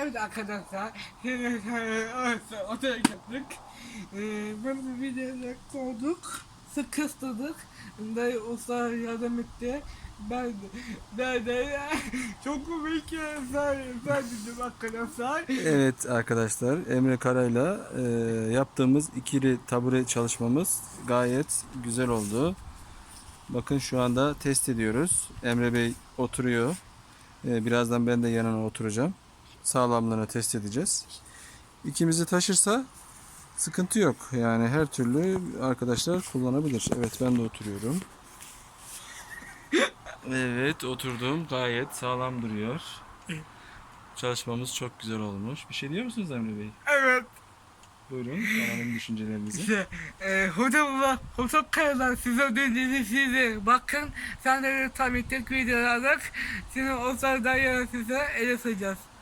Evet arkadaşlar, otele gittik. Ee, böyle bir videoda koyduk, sıkıştırdık. Dayı usta yardım etti. Ben de, ben de çok komik ya, sen, sen dedim arkadaşlar. Evet arkadaşlar Emre Kara'yla e, yaptığımız ikili tabure çalışmamız gayet güzel oldu. Bakın şu anda test ediyoruz. Emre Bey oturuyor. E, birazdan ben de yanına oturacağım. Sağlamlığını test edeceğiz. İkimizi taşırsa sıkıntı yok. Yani her türlü arkadaşlar kullanabilir. Evet ben de oturuyorum. Evet oturdum. Gayet sağlam duruyor. Çalışmamız çok güzel olmuş. Bir şey diyor musunuz Emre Bey? Evet, Buyurun alalım düşüncelerinizi. işte e, hocamla, hocam kayalar size ödediğiniz size bakın. Sen de tam ettik videolardık. Şimdi o sırada yarın size ele